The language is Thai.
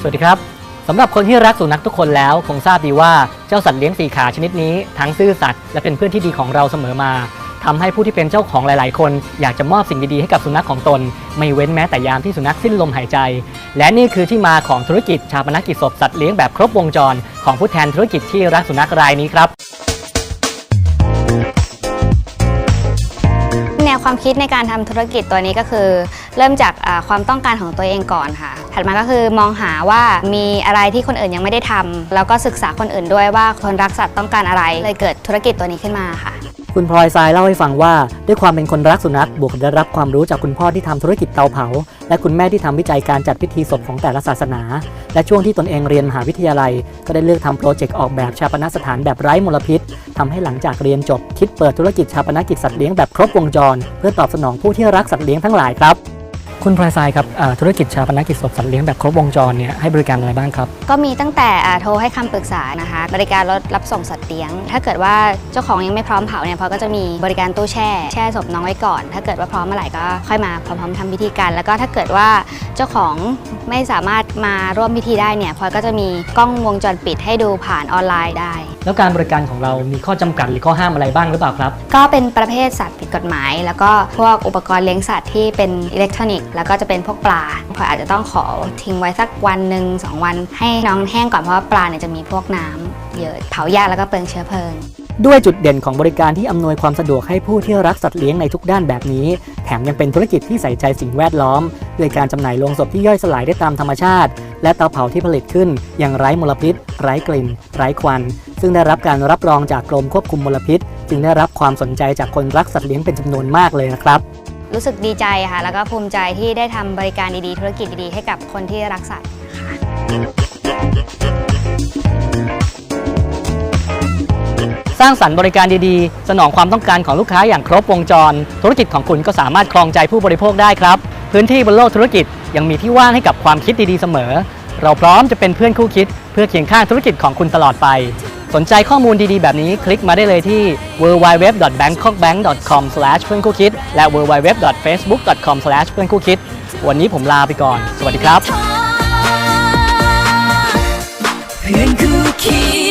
สวัสดีครับสำหรับคนที่รักสุนัขทุกคนแล้ว คงทราบดีว่าเจ้าสัตว์เลี้ยงสี่ขาชนิดนี้ ทั้งซื่อสัตย์และเป็นเพื่อนที่ดีของเราเสมอมา ทำให้ผู้ที่เป็นเจ้าของหลาย ๆ คน อยากจะมอบสิ่งดี ๆ ให้กับสุนัขของตน ไม่เว้นแม้แต่ยามที่สุนัขสิ้นลมหายใจ และนี่คือที่มาของธุรกิจชาปนกิจศพสัตว์เลี้ยงแบบครบวงจร ของผู้แทนธุรกิจที่รักสุนัขรายนี้ครับแนวความคิดในการทำธุรกิจตัวนี้ก็คือ เริ่มจากความต้องการของตัวเองก่อนค่ะ ถัดมาก็คือมองหาว่ามีอะไรที่คนอื่นยังไม่ได้ทำแล้วก็ศึกษาคนอื่นด้วยว่าคนรักสัตว์ต้องการอะไร เลยเกิดธุรกิจตัวนี้ขึ้นมาค่ะ คุณพลอยทรายเล่าให้ฟังว่า ด้วยความเป็นคนรักสุนัขบวกได้รับความรู้จากคุณพ่อที่ทำธุรกิจเตาเผา และคุณแม่ที่ทำวิจัยการจัดพิธีศพของแต่ละศาสนา และช่วงที่ตนเองเรียนมหาวิทยาลัย ก็ได้เลือกทำโปรเจกต์ออกแบบชาปนสถานแบบไร้มลพิษทำให้หลังจากเรียนจบคิดเปิดธุรกิจชาปนกิจสัตว์เลี้ยงแบบครบวงจร เพื่อตอบสนองผู้ที่รักสัตว์เลี้ยงทั้งหลายครับ คุณพลอยทรายครับธุรกิจชาปนกิจศพสัตว์เลี้ยงแบบครบวงจรเนี่ยให้บริการอะไรบ้างครับ ก็มีตั้งแต่อ่าโทรให้คำปรึกษานะคะ บริการรถรับส่งสัตว์เลี้ยง ถ้าเกิดว่าเจ้าของยังไม่พร้อมเผาเนี่ยพอก็จะมีบริการตู้แช่แช่ศพน้องไว้ก่อน ถ้าเกิดว่าพร้อมเมื่อไหร่ก็ค่อยมาพร้อมๆทำพิธีการ แล้วก็ถ้าเกิดว่าเจ้าของไม่สามารถมาร่วมพิธีได้เนี่ยพลอยก็จะมีกล้องวงจรปิดให้ดูผ่านออนไลน์ได้ แล้วการบริการของเรามีข้อจำกัดหรือข้อห้ามอะไรบ้างหรือเปล่าครับ ก็เป็นประเภทสัตว์ผิดกฎหมาย แล้วก็พวกอุปกรณ์เลี้ยงสัตว์ที่เป็นอิเล็กทรอนิกส์แล้วก็จะเป็นพวกปลาพลอยอาจจะต้องขอทิ้งไว้สักวันหนึ่งสองวัน ให้น้องแห้งก่อนเพราะว่าปลาเนี่ยจะมีพวกน้ำเยอะเผายากแล้วก็เปลืองเชื้อเพลิงด้วยจุดเด่นของบริการที่อำนวยความสะดวกให้ผู้ที่รักสัตว์เลี้ยงในทุกด้านแบบนี้ แถมยังเป็นธุรกิจที่ใส่ใจสิ่งแวดล้อม ด้วยการจำหน่ายโลงศพที่ย่อยสลายได้ตามธรรมชาติ และเตาเผาที่ผลิตขึ้น อย่างไร้มลพิษ ไร้กลิ่น ไร้ควัน ซึ่งได้รับการรับรองจากกรมควบคุมมลพิษ จึงได้รับความสนใจจากคนรักสัตว์เลี้ยงเป็นจำนวนมากเลยนะครับ รู้สึกดีใจค่ะ แล้วก็ภูมิใจที่ได้ทำบริการดีๆ ธุรกิจดีๆ ให้กับคนที่รักสัตว์ค่ะสร้างสรรค์บริการดีๆ สนองความต้องการของลูกค้าอย่างครบวงจร ธุรกิจของคุณก็สามารถครองใจผู้บริโภคได้ครับ พื้นที่บนโลกธุรกิจยังมีที่ว่างให้กับความคิดดีๆเสมอ เราพร้อมจะเป็นเพื่อนคู่คิด เพื่อเคียงข้างธุรกิจของคุณตลอดไป สนใจข้อมูลดีๆ แบบนี้คลิกมาได้เลยที่ www.bangkokbank.com เพื่อนคู่คิด และ www.facebook.com เพื่อนคู่คิด วันนี้ผมลาไปก่อน สวัสดีครับ เพื่อนคู่